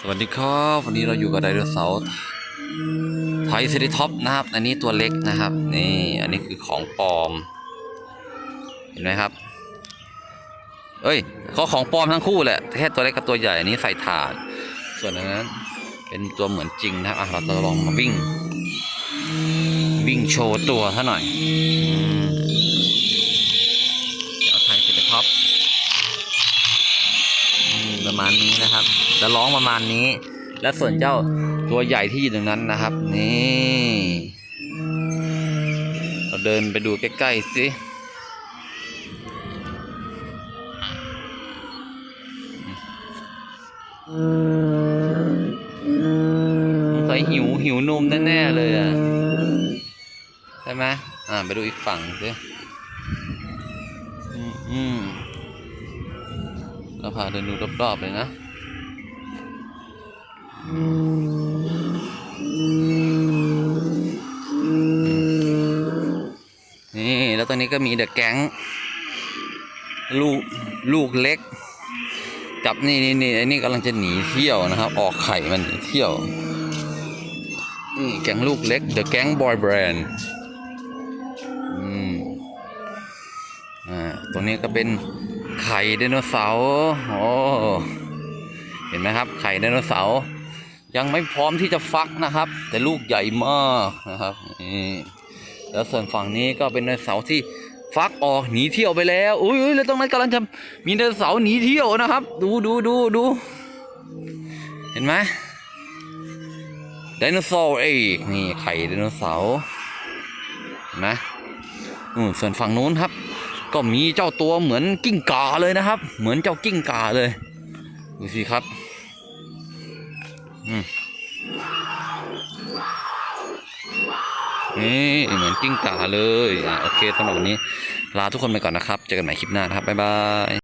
สวัสดีครับ วันนี้เราอยู่กับไดโนเสาร์ไทยซิติท็อปนะครับ อันนี้ตัวเล็กนะครับ นี่อันนี้คือของปลอม เห็นไหมครับ เอ้ยเขาของปลอมทั้งคู่แหละแค่ตัวเล็กกับตัวใหญ่อันนี้ใส่ถ่าน ส่วนอันนั้น เป็นตัวเหมือนจริงนะครับอะเราจะลองมาวิ่ง วิ่งโชว์ตัวซะหน่อยเจ้าไทยซิติท็อปประมาณนี้นะครับ จะร้องประมาณนี้ และส่วนเจ้าตัวใหญ่ที่อยู่ตรงนั้นนะครับ นี่เราเดินไปดูใกล้ๆสิสงสัยหิวหิวนมแน่ๆเลยอะใช่ไหมอ่าไปดูอีกฝั่งสิอืมอืมเราพาเดินดูรอบๆเลยนะ นี่แล้วตอนนี้ก็มีเดอะแก๊งลูกลูกเล็ก กับนี่นี่นี่ไอ้นี่กำลังจะหนีเที่ยวนะครับ ออกไข่มันหนีเที่ยวนี่แก๊งลูกเล็กเดอะแก๊งบอยแบรนด์อืมอ่าตรงนี้ก็เป็นไข่ไดโนเสาร์โอ้เห็นไหมครับ ไข่ไดโนเสาร์ ยังไม่พร้อมที่จะฟักนะครับ แต่ลูกใหญ่มากนะครับนี่แล้วส่วนฝั่งนี้ก็เป็นไดโนเสาร์ที่ฟักออกหนีเที่ยวไปแล้วอุ้ยแล้วตรงนั้นกำลังจะมีไดโนเสาร์หนีเที่ยวนะครับ ดูดูดูดูเห็นไหมไดโนเสาร์เอกนี่ไข่ไดโนเสาร์เห็นไหมอืมส่วนฝั่งนู้นครับ ก็มีเจ้าตัวเหมือนกิ้งก่าเลยนะครับ เหมือนเจ้ากิ้งก่าเลยดูสิครับ นี่เหมือนกิ้งก่าเลย อะโอเคสำหรับวันนี้ ลาทุกคนไปก่อนนะครับ เจอกันใหม่คลิปหน้านะครับ บ๊ายบาย